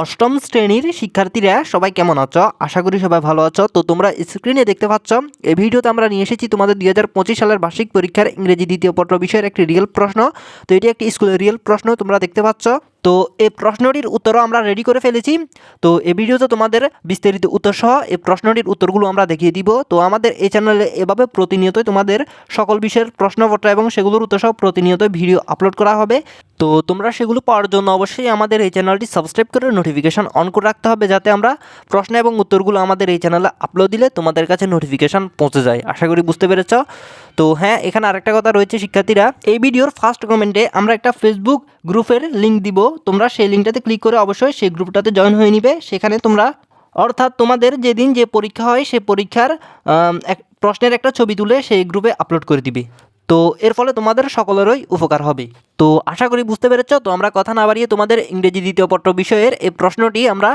অষ্টম শ্রেণির শিক্ষার্থীরা, সবাই কেমন আছো? আশা করি সবাই ভালো আছো। তো তোমরা স্ক্রিনে দেখতে পাচ্ছ, এই ভিডিওতে আমরা নিয়ে এসেছি তোমাদের দুই হাজার পঁচিশ সালের বার্ষিক পরীক্ষার ইংরেজি দ্বিতীয় পত্র বিষয়ের একটি রিয়েল প্রশ্ন। তো এটি একটি স্কুলের রিয়েল প্রশ্ন, তোমরা দেখতে পাচ্ছ। তো এই প্রশ্নটির উত্তরও আমরা রেডি করে ফেলেছি। তো এই ভিডিওতে তোমাদের বিস্তারিত উত্তর সহ এই প্রশ্নটির উত্তরগুলো আমরা দেখিয়ে দিব। তো আমাদের এই চ্যানেলে এভাবে প্রতিনিয়তই তোমাদের সকল বিষয়ের প্রশ্নপত্র এবং সেগুলোর উত্তর সহ প্রতিনিয়ত ভিডিও আপলোড করা হবে। তো তোমরা সেগুলো পাওয়ার জন্য অবশ্যই আমাদের এই চ্যানেলটি সাবস্ক্রাইব করে নোটিফিকেশান অন করে রাখতে হবে যাতে আমরা প্রশ্ন এবং উত্তরগুলো আমাদের এই চ্যানেলে আপলোড দিলে তোমাদের কাছে নোটিফিকেশান পৌঁছে যায়। আশা করি বুঝতে পেরেছ? তো হ্যাঁ এখানে আরেকটা কথা রয়েছে শিক্ষার্থীরা। এই ভিডিওর ফার্স্ট কমেন্টে আমরা একটা ফেসবুক গ্রুপের লিঙ্ক দিব। তোমরা সেই লিঙ্কটাতে ক্লিক করে অবশ্যই সেই গ্রুপটাতে জয়েন হয়ে নিবে। সেখানে তোমরা অর্থাৎ তোমাদের যেদিন যে পরীক্ষা হয় সেই পরীক্ষার প্রশ্নের একটা ছবি তুলে সেই গ্রুপে আপলোড করে দিবে। তো এর ফলে তোমাদের সকলেরই উপকার হবে। তো আশা করি বুঝতে পেরেছ, তো আমরা কথা না বাড়িয়ে তোমাদের ইংরেজি দ্বিতীয় পত্র বিষয়ের এই প্রশ্নটি আমরা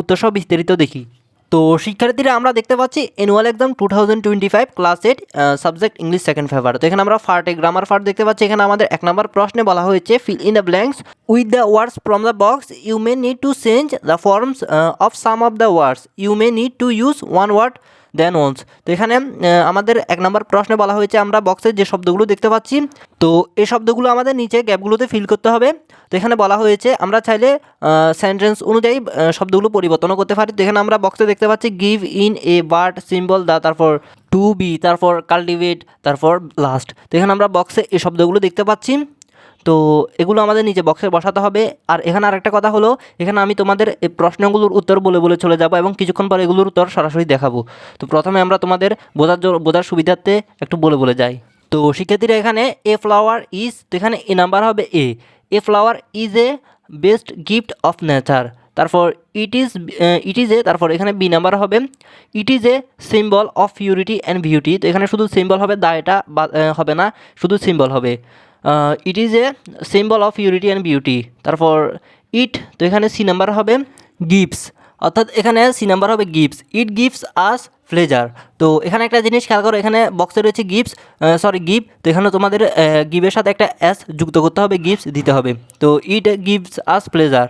উত্তরসহ বিস্তারিত দেখি। তো শিক্ষার্থীরা আমরা দেখতে পাচ্ছি annual exam two thousand twenty five class eight subject English second paper তো এখানে আমরা ফার্টে গ্রামার ফার্ট দেখতে পাচ্ছি, এখানে আমাদের এক নম্বর প্রশ্নে বলা হয়েছে fill in the blanks with the words from the box you may need to change the forms of some of the words you may need to use one word then once তো এখানে আমাদের এক নম্বর প্রশ্নে বলা হয়েছে আমরা বক্সের যে শব্দগুলো দেখতে পাচ্ছি, তো এই শব্দগুলো আমাদের নিচে গ্যাপগুলোতে ফিল করতে হবে। তো এখানে বলা হয়েছে, আমরা চাইলে সেন্টেন্স অনুযায়ী শব্দগুলো পরিবর্তনও করতে পারি। তো এখানে আমরা বক্সে দেখতে পাচ্ছি give in a bird symbol দা তারপর টু বি তারপর কাল্টিভেট তারপর লাস্ট তো এখানে আমরা বক্সে এই শব্দগুলো দেখতে পাচ্ছি। তো এগুলো আমাদের নিচে বক্সে বসাতে হবে। আর এখানে আরেকটা কথা হলো, এখানে আমি তোমাদের এই প্রশ্নগুলোর উত্তর বলে বলে চলে যাব এবং কিছুক্ষণ পর এগুলোর উত্তর সরাসরি দেখাবো। তো প্রথমে আমরা তোমাদের বোঝার বোঝার সুবিধার্থে একটু বলে বলে যাই। তো শিক্ষার্থীরা এখানে এ ফ্লাওয়ার ইজ তো এখানে এ নাম্বার হবে a a flower is a best gift of nature তারপর it is it is A তারপর এখানে বি নাম্বার হবে। It is a symbol of purity and beauty তো এখানে শুধু সিম্বল হবে দা এটা বা- হবে না, শুধু সিম্বল হবে। It is a symbol of purity and beauty তারপর ইট তো এখানে সি নাম্বার হবে গিফটস অর্থাৎ এখানে সি নাম্বার হবে gifts it gifts us pleasure তো এখানে একটা জিনিস খেয়াল করো, এখানে বক্সে রয়েছে গিফটস সরি গিফট তো এখানে তোমাদের গিভের সাথে একটা অ্যাস যুক্ত করতে হবে গিফটস দিতে হবে। তো ইট গিভস আস প্লেজার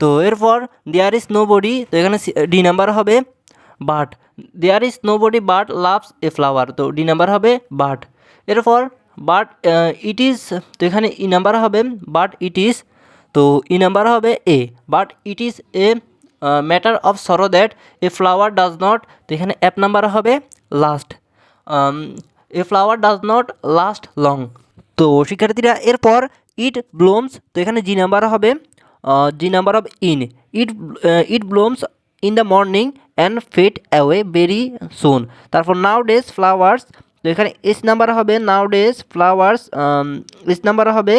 তো এরপর দেয়ার ইজ নো বডি তো এখানে ডি নাম্বার হবে but there is nobody but loves a flower তো ডি নাম্বার হবে বাট এরপর বাট ইট ইজ তো এখানে ই নাম্বার হবে বাট ইট ইজ তো ই নাম্বার হবে a but it is a matter of sorrow that a flower does not তো এখানে অ্যাপ নাম্বার হবে last a flower does not last long তো শিক্ষার্থীরা, এরপর ইট ব্লোমস তো এখানে জি নাম্বার হবে G number of in it it blooms in the morning and fade away very soon তারপর নাও ডেজ ফ্লাওয়ার্স এখানে S number হবে nowadays flowers S number হবে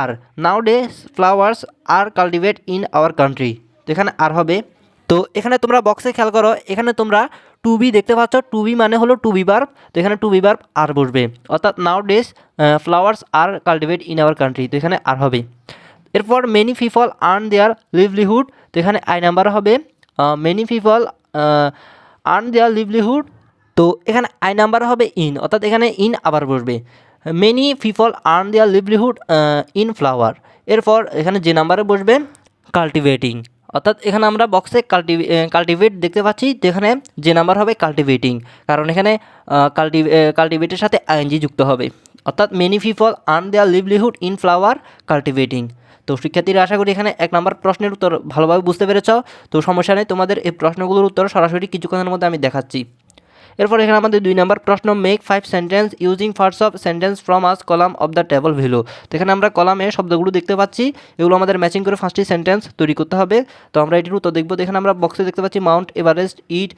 are nowadays flowers are cultivate in our country তো এখানে are হবে। তো এখানে তোমরা বক্সে খেয়াল করো, এখানে তোমরা টু বি দেখতে পাচ্ছ টু বি মানে হলো টু বি বার্ব তো এখানে টু বি বার্ব আর বসবে। অর্থাৎ nowadays flowers are cultivate in our country তো এখানে আর হবে। এরপর many people earn their livelihood তো এখানে আই নাম্বার হবে। Many people earn their livelihood তো এখানে আই নাম্বার হবে ইন অর্থাৎ এখানে ইন আবার বসবে। Many people earn their livelihood in flower এরপর এখানে যে নাম্বারে বসবে কাল্টিভেটিং অর্থাৎ এখানে আমরা বক্সে কাল্টিভে কাল্টিভেট দেখতে পাচ্ছি তো এখানে যে নাম্বার হবে কাল্টিভেটিং কারণ এখানে কাল্টি কাল্টিভেটের সাথে আইএনজি যুক্ত হবে। অর্থাৎ many people earn their livelihood in flower cultivating তো শিক্ষার্থীরা আশা করি এখানে এক নম্বর প্রশ্নের উত্তর ভালোভাবে বুঝতে পেরেছ। তো সমস্যা নেই, তোমাদের এই প্রশ্নগুলোর উত্তর সরাসরি কিছুক্ষণের মধ্যে আমি দেখাচ্ছি। এরপর এখানে আমাদের দুই নম্বর প্রশ্ন make five sentence using first of sentence from us column of the table value তো এখানে আমরা কলামে শব্দগুলো দেখতে পাচ্ছি, এগুলো আমাদের ম্যাচিং করে ফার্স্টটি সেন্টেন্স তৈরি করতে হবে। তো আমরা এটির উত্তর দেখব। এখানে আমরা বক্সে দেখতে পাচ্ছি Mount Everest it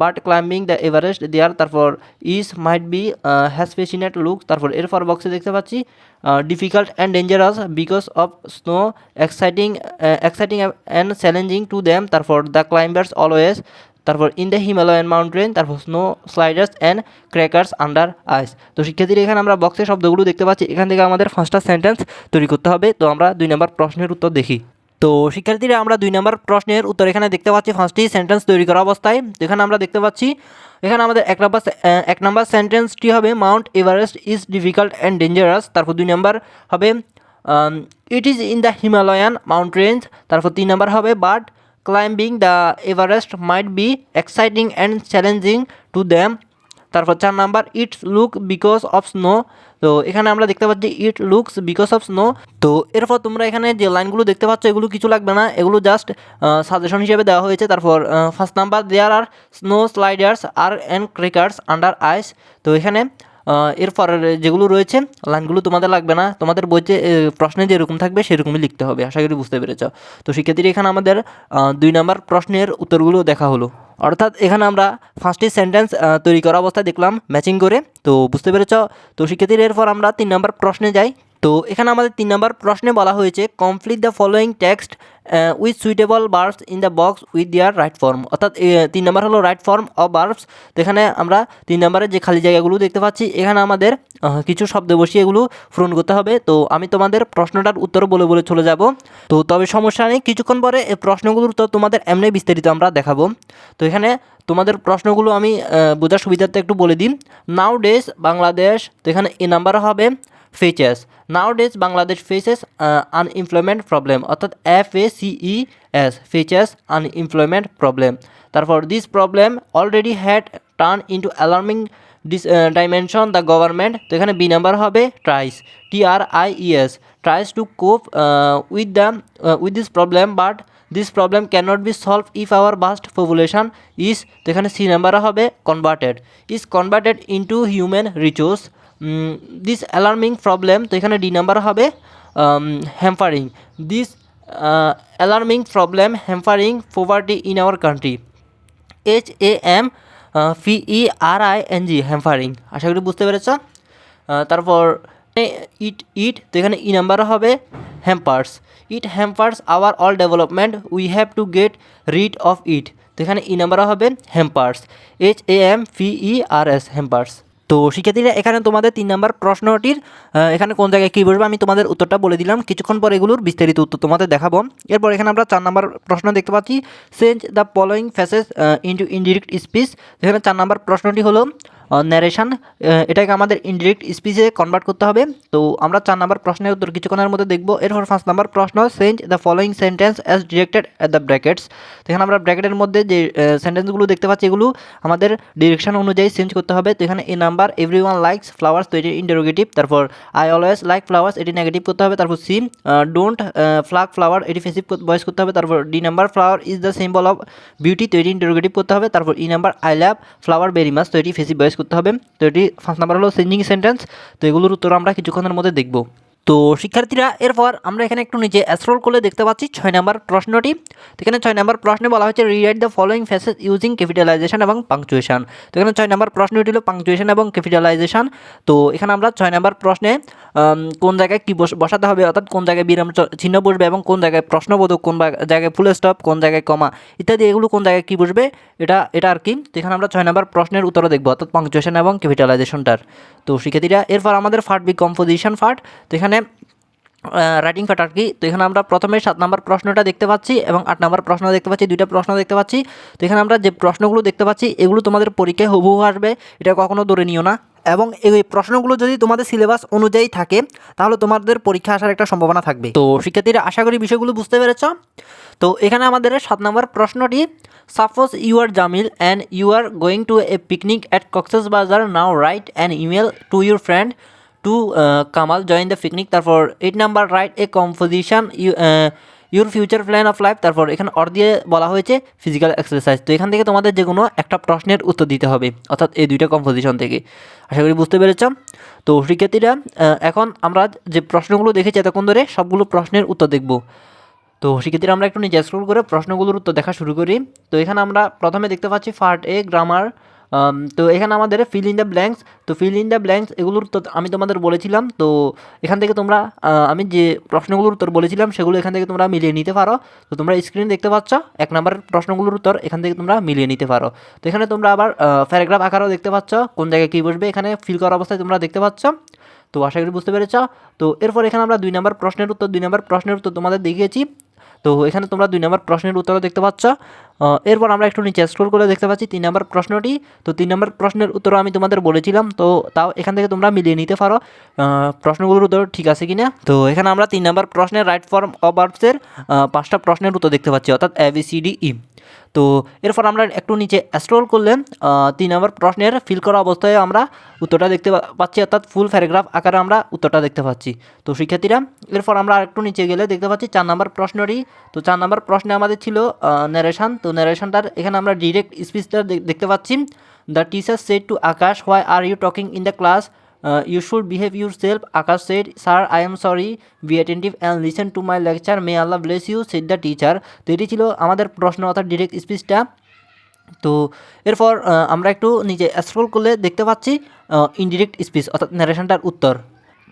but climbing the Everest there তারপর is might be has fascinate look তারপর এরপর বক্সে দেখতে পাচ্ছি difficult and dangerous because of snow exciting exciting and challenging to them তারপর দ্য ক্লাইম্বার্স অলওয়েজ তারপর ইন দ্য হিমালয়ান মাউন্টেন তারপর snow sliders and crackers under ice তো শিক্ষার্থীরা, এখানে আমরা বক্সের শব্দগুলো দেখতে পাচ্ছি। এখান থেকে আমাদের ফার্স্টটা সেন্টেন্স তৈরি করতে হবে। তো আমরা দুই নম্বর প্রশ্নের উত্তর দেখি। তো শিক্ষার্থীরা, আমরা দুই নম্বর প্রশ্নের উত্তর এখানে দেখতে পাচ্ছি। ফার্স্টটি সেন্টেন্স তৈরি করা অবস্থায়। তো এখানে আমরা দেখতে পাচ্ছি, এখানে আমাদের এক নম্বর এক নম্বর সেন্টেন্সটি হবে Mount Everest is difficult and dangerous তারপর দুই নম্বর হবে it is in the Himalayan mountains তারপর তিন নাম্বার হবে but climbing the Everest might be exciting and challenging to them তারপর চার number it's look because of snow তো এখানে আমরা দেখতে পাচ্ছি it looks because of snow তো এরপর তোমরা এখানে যে লাইনগুলো দেখতে পাচ্ছ, এগুলো কিছু লাগবে না। এগুলো জাস্ট সাজেশন হিসেবে দেওয়া হয়েছে। তারপর first number there are snow sliders are and crackers under ice তো এখানে এরপর যেগুলো রয়েছে, লাইনগুলো তোমাদের লাগবে না। তোমাদের বইতে প্রশ্নে যেরকম থাকবে, সেরকমই লিখতে হবে। আশা করি বুঝতে পেরেছ। তো শিক্ষার্থীরা এখানে আমাদের দুই নম্বর প্রশ্নের উত্তরগুলো দেখা হলো। অর্থাৎ এখানে আমরা ফার্স্টে সেন্টেন্স তৈরি করা অবস্থায় দেখলাম ম্যাচিং করে। তো বুঝতে পেরেছ? তো শিক্ষার্থীরা এরপর আমরা তিন নম্বর প্রশ্নে যাই। তো এখানে আমাদের তিন নম্বর প্রশ্নে বলা হয়েছে complete the following text with suitable verbs in the box with their right form অর্থাৎ তিন নম্বর হলো রাইট ফর্ম অফ বার্বস তো এখানে আমরা তিন নম্বরের যে খালি জায়গাগুলো দেখতে পাচ্ছি, এখানে আমাদের কিছু শব্দ বসিয়ে এগুলো পূরণ করতে হবে। তো আমি তোমাদের প্রশ্নটার উত্তর বলে বলে চলে যাব। তো তবে সমস্যা নেই, কিছুক্ষণ পরে এই প্রশ্নগুলোর উত্তর তোমাদের এমনি বিস্তারিত আমরা দেখাবো। তো এখানে তোমাদের প্রশ্নগুলো আমি বোঝার সুবিধার্থে একটু বলে দিই। নাও ডেজ বাংলাদেশ তো এখানে এ নাম্বার হবে। Faces nowadays Bangladesh faces unemployment problem অর্থাৎ F A C E S faces unemployment problem তারপর this problem already had turn into alarming dis dimension the government তো এখানে বি নাম্বার হবে tries T R I E S tries to cope with the with this problem but this problem cannot be solve if our vast population is তো এখানে C নাম্বারে হবে converted is converted into human resource this alarming problem তো এখানে D number হবে hampering this alarming problem hampering poverty in our country H A M P E R I N G hampering আশা করি বুঝতে পেরেছ? Ah, তারপর it it তো এখানে E number হবে hampers it hampers our all development we have to get rid of it তো এখানে E number হবে hampers H A M P E R S hampers তো শিক্ষার্থীরা, এখানে তোমাদের তিন নম্বর প্রশ্নটির এখানে কোন জায়গায় কী বসবে আমি তোমাদের উত্তরটা বলে দিলাম। কিছুক্ষণ পর এগুলোর বিস্তারিত উত্তর তোমাদের দেখাবো। এরপর এখানে আমরা চার নম্বর প্রশ্ন দেখতে পাচ্ছি। Change the following phrases into indirect speech এখানে চার নম্বর প্রশ্নটি হলো ন্যারেশন এটাকে আমাদের ইনডিরেক্ট স্পিচে কনভার্ট করতে হবে। তো আমরা চার নম্বর প্রশ্নের উত্তর কিছুক্ষণের মধ্যে দেখব। এরপর পাঁচ নম্বর প্রশ্ন change the following sentence as directed at the brackets এখানে আমরা ব্র্যাকেটের মধ্যে যে সেন্টেন্সগুলো দেখতে পাচ্ছি, এগুলো আমাদের ডিরেকশন অনুযায়ী চেঞ্জ করতে হবে। তো এখানে A number every one likes flowers তো এটি ইন্টারোগেটিভ তারপর আই অলওয়েজ লাইক ফ্লাওয়ার্স এটি নেগেটিভ করতে হবে। তারপর সি ডোন্ট ফ্লাগ ফ্লাওয়ার এটি ফেসিভ ভয়েস করতে হবে। তারপর D number flower is the symbol of beauty তো এটি ইন্টারোগেটিভ করতে হবে। তারপর E number I love flower very much তো এটি ফেসিভ ভয়েস করতে হবে। তো এটি ফার্স্ট নাম্বার হলো চেঞ্জিং সেন্টেন্স তো এগুলোর উত্তর আমরা কিছুক্ষণের মধ্যে দেখব। তো শিক্ষার্থীরা, এরপর আমরা এখানে একটু নিচে স্ক্রল করলে দেখতে পাচ্ছি ছয় নম্বর প্রশ্নটি। তো এখানে ছয় নম্বর প্রশ্নে বলা হয়েছে rewrite the following phrases using capitalization এবং পাংচুয়েশন তো এখানে ছয় নম্বর প্রশ্নটি হলো পাংচুয়েশন এবং ক্যাপিটালাইজেশন তো এখানে আমরা ছয় নম্বর প্রশ্নে কোন জায়গায় কী বস- বসাতে হবে, অর্থাৎ কোন জায়গায় বিরাম চিহ্ন বসবে এবং কোন জায়গায় প্রশ্নবোধক, কোন জায়গায় ফুল স্টপ কোন জায়গায় কমা ইত্যাদি এগুলো কোন জায়গায় কী বসবে, এটা এটা আর কি। এখানে আমরা ছয় নম্বর প্রশ্নের উত্তরও দেখব, অর্থাৎ পাংচুয়েশন এবং ক্যাপিটালাইজেশনটার তো শিক্ষার্থীরা, এরপর আমাদের ফার্ট বি কম্পোজিশন ফার্ট তো এখানে রাইটিং ফাট আর কি। তো এখানে আমরা প্রথমে সাত নম্বর প্রশ্নটা দেখতে পাচ্ছি এবং আট নম্বর প্রশ্ন দেখতে পাচ্ছি, দুইটা প্রশ্ন দেখতে পাচ্ছি। তো এখানে আমরা যে প্রশ্নগুলো দেখতে পাচ্ছি, এগুলো তোমাদের পরীক্ষায় হুবহু আসবে, এটা কখনো ধরে নিও না। এবং এই প্রশ্নগুলো যদি তোমাদের সিলেবাস অনুযায়ী থাকে, তাহলে তোমাদের পরীক্ষা আসার একটা সম্ভাবনা থাকবে। তো শিক্ষার্থীরা, আশা করি বিষয়গুলো বুঝতে পেরেছ। তো এখানে আমাদের সাত নম্বর প্রশ্নটি suppose you are Jamil and you are going to a picnic at Cox's Bazar now write an email to your friend to Kamal join the picnic তারপর eight number write a composition you your future plan of life তারপর এখানে or দিয়ে বলা হয়েছে physical exercise তো এখান থেকে তোমাদের যে কোনো একটা প্রশ্নের উত্তর দিতে হবে, অর্থাৎ এই দুইটা কম্পোজিশন থেকে। আশা করি বুঝতে পেরেছ? তো শিক্ষার্থীরা এখন আমরা যে প্রশ্নগুলো দেখেছি এতক্ষণ ধরে, সবগুলো প্রশ্নের উত্তর দেখব। তো শিক্ষার্থীরা, আমরা একটু নিচে স্ক্রল করে প্রশ্নগুলোর উত্তর দেখা শুরু করি। তো এখানে আমরা প্রথমে দেখতে পাচ্ছি ফার্ট এ গ্রামার তো এখানে আমাদের ফিল ইন দ্য ব্ল্যাঙ্কস তো ফিল ইন দ্য ব্ল্যাঙ্কস এগুলোর উত্তর আমি তোমাদের বলেছিলাম, তো এখান থেকে তোমরা আমি যে প্রশ্নগুলোর উত্তর বলেছিলাম সেগুলো এখান থেকে তোমরা মিলিয়ে নিতে পারো। তো তোমরা স্ক্রিন দেখতে পাচ্ছ, এক নম্বরের প্রশ্নগুলোর উত্তর এখান থেকে তোমরা মিলিয়ে নিতে পারো। তো এখানে তোমরা আবার প্যারাগ্রাফ আকারও দেখতে পাচ্ছ, কোন জায়গায় কী বসবে, এখানে ফিল করা অবস্থায় তোমরা দেখতে পাচ্ছ। তো আশা করি বুঝতে পেরেছ। তো এরপর এখানে আমরা দুই নম্বর প্রশ্নের উত্তর, দুই নম্বর প্রশ্নের উত্তর তোমাদের দেখিয়েছি। তো এখানে তোমরা দুই নম্বর প্রশ্নের উত্তর দেখতে পাচ্ছ। এরপর আমরা একটু নিচে স্ক্রোল করে দেখতে পাচ্ছি তিন নম্বর প্রশ্নটি। তো তিন নম্বর প্রশ্নের উত্তর আমি তোমাদের বলেছিলাম, তো তাও এখান থেকে তোমরা মিলিয়ে নিতে পারো। প্রশ্নগুলোর উত্তর ঠিক আছে কি না তো এখানে আমরা তিন নম্বর প্রশ্নের রাইট ফর্ম অফ আর্টসের পাঁচটা প্রশ্নের উত্তর দেখতে পাচ্ছি, অর্থাৎ A B C D E তো এরপর আমরা একটু নিচে স্ক্রল করলে তিন নম্বর প্রশ্নের ফিল করা অবস্থায় আমরা উত্তরটা দেখতে পাচ্ছি, অর্থাৎ ফুল প্যারাগ্রাফ আকারে আমরা উত্তরটা দেখতে পাচ্ছি। তো শিক্ষার্থীরা, এরপর আমরা একটু নিচে গেলে দেখতে পাচ্ছি চার নম্বর প্রশ্নটি। তো চার নম্বর প্রশ্নে আমাদের ছিল ন্যারেশন তো ন্যারেশনটার এখানে আমরা ডিরেক্ট স্পিচটা দেখতে পাচ্ছি। The teacher said to Akash why are you talking in the class you should behave yourself Akash said sir I am sorry be attentive and listen to my lecture may Allah bless you said the teacher তো এটি ছিল আমাদের প্রশ্ন, অর্থাৎ direct স্পিচটা তো এরপর আমরা একটু নিজে স্ক্রল করলে দেখতে পাচ্ছি ইনডিরেক্ট স্পিচ অর্থাৎ ন্যারেশনটার উত্তর।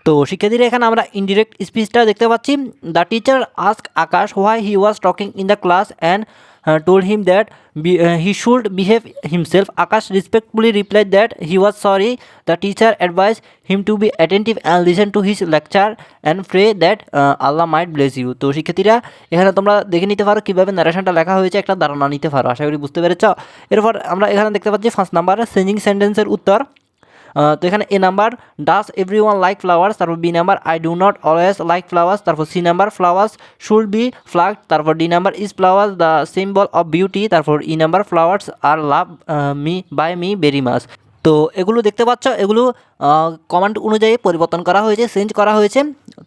তো শিক্ষার্থীরা, এখানে আমরা ইনডিরেক্ট স্পিচটা দেখতে পাচ্ছি। The teacher ask Akash why he was talking in the class and told him that he should behave himself Akash respectfully reply that he was sorry the teacher advice him to be attentive and listen to his lecture and pray that Allah might bless you তো শিক্ষার্থীরা, এখানে তোমরা দেখে নিতে পারো কীভাবে ন্যারেশনটা লেখা হয়েছে, একটা ধারণা নিতে পারো। আশা করি বুঝতে পেরেছ। এরপর আমরা এখানে দেখতে পাচ্ছি ফার্স্ট নাম্বার চেঞ্জিং সেন্টেন্সের উত্তর। তো এখানে A number does every one like flowers তারপর B number I do not always like flowers তারপর C number flowers should be flag তারপর D number is flowers the symbol of beauty তারপর E number flowers are love me by me very much তো এগুলো দেখতে পাচ্ছ, এগুলো command অনুযায়ী পরিবর্তন করা হয়েছে চেঞ্জ করা হয়েছে।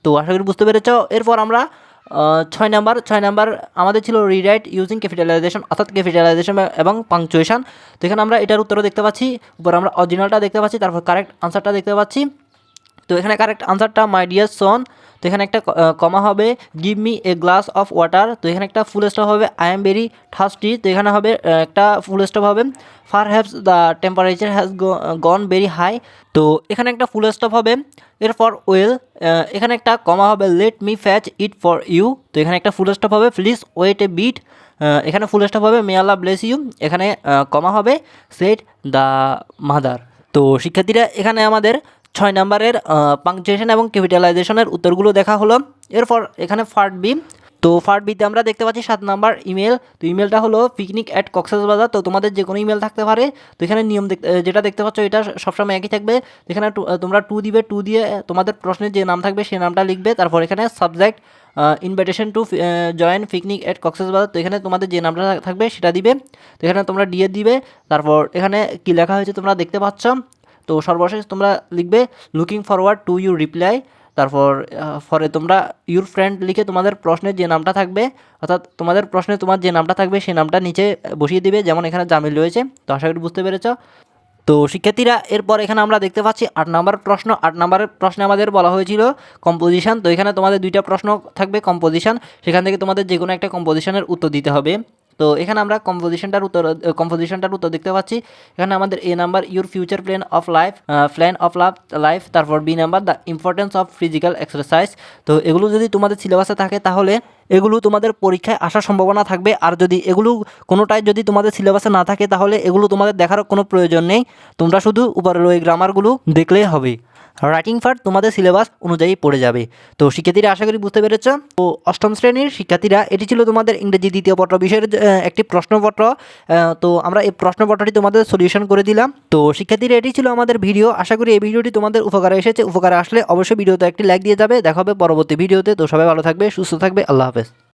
তো আশা করি বুঝতে পেরেছ। এরপর আমরা ছয় নাম্বার ছয় নাম্বার আমাদের ছিল রিরাইট ইউজিং ক্যাপিটালাইজেশন অর্থাৎ ক্যাপিটালাইজেশন এবং পাংচুয়েশন তো এখানে আমরা এটার উত্তরও দেখতে পাচ্ছি, উপর আমরা অরিজিনালটা দেখতে পাচ্ছি, তারপর কারেক্ট আনসারটা দেখতে পাচ্ছি। তো এখানে কারেক্ট আনসারটা মাই ডিয়ার সন তো এখানে একটা কমা হবে give me a glass of water তো এখানে একটা ফুল স্টপ হবে আই এম ভেরি থার্স্টি তো এখানে হবে একটা ফুল স্টপ হবে far haves the temperature has gone very high তো এখানে একটা ফুল স্টপ হবে এরপর ওয়েল এখানে একটা কমা হবে let me fetch it for you তো এখানে একটা ফুল স্টপ হবে প্লিজ ওয়েট এ বিট এখানে ফুল স্টপ হবে মে আল্লাহ ব্লেস ইউ এখানে কমা হবে সেট দ্য মাদার তো শিক্ষার্থীরা, এখানে আমাদের ছয় নম্বরের পাংচুয়েশন এবং ক্যাপিটালাইজেশনের উত্তরগুলো দেখা হলো। এরপর এখানে ফার্ট বি তো ফার্ট বিতে আমরা দেখতে পাচ্ছি সাত নাম্বার ইমেল তো ইমেলটা হলো পিকনিক অ্যাট বাজার তো তোমাদের যে কোনো ইমেল থাকতে পারে। তো এখানে নিয়ম যেটা দেখতে পাচ্ছ, এটা সবসময় একই থাকবে। এখানে তোমরা টু দিবে টু দিয়ে তোমাদের প্রশ্নের যে নাম থাকবে সেই নামটা লিখবে। তারপর এখানে subject invitation to join picnic at Bazar তো এখানে তোমাদের যে নামটা থাকবে, সেটা দিবে। তো এখানে তোমরা ডিএ দিবে। তারপর এখানে কি লেখা হয়েছে তোমরা দেখতে পাচ্ছ? তো সর্বশেষ তোমরা লিখবে looking forward to you reply তারপর ফরে তোমরা ইউর ফ্রেন্ড লিখে তোমাদের প্রশ্নের যে নামটা থাকবে, অর্থাৎ তোমাদের প্রশ্নে তোমার যে নামটা থাকবে সেই নামটা নিচে বসিয়ে দিবে, যেমন এখানে জামিল রয়েছে। তো আশা করি বুঝতে পেরেছ। তো শিক্ষার্থীরা, এরপর এখানে আমরা দেখতে পাচ্ছি আট নম্বর প্রশ্ন। আট নম্বরের প্রশ্নে আমাদের বলা হয়েছিল কম্পোজিশন তো এখানে তোমাদের দুইটা প্রশ্ন থাকবে কম্পোজিশন সেখান থেকে তোমাদের যে কোনো একটা কম্পোজিশনের উত্তর দিতে হবে। তো এখানে আমরা কম্পোজিশনটার উত্তর কম্পোজিশনটার উত্তর দেখতে পাচ্ছি। এখানে আমাদের A number your future plan of life plan of love life তারপর B number the importance of physical exercise তো এগুলো যদি তোমাদের সিলেবাসে থাকে, তাহলে এগুলো তোমাদের পরীক্ষায় আসার সম্ভাবনা থাকবে। আর যদি এগুলো কোনোটাই যদি তোমাদের সিলেবাসে না থাকে, তাহলে এগুলো তোমাদের দেখার কোনো প্রয়োজন নেই। তোমরা শুধু উপরের ওই গ্রামারগুলো দেখলেই হবে। রাইটিং পার্ট তোমাদের সিলেবাস অনুযায়ী পড়ে যাবে। তো শিক্ষার্থীরা আশা করি বুঝতে পেরেছ। তো অষ্টম শ্রেণির শিক্ষার্থীরা, এটি ছিল তোমাদের ইংরেজি দ্বিতীয় পত্র বিষয়ের একটি প্রশ্নপত্র। তো আমরা এই প্রশ্নপত্রটি তোমাদের সলিউশন করে দিলাম। তো শিক্ষার্থীরা, এটি ছিল আমাদের ভিডিও আশা করি এই ভিডিওটি তোমাদের উপকারে এসেছে। উপকারে আসলে অবশ্যই ভিডিওতে একটি লাইক দিয়ে যাবে। দেখা হবে পরবর্তী ভিডিওতে তো সবাই ভালো থাকবে, সুস্থ থাকবে। আল্লাহ হাফেজ।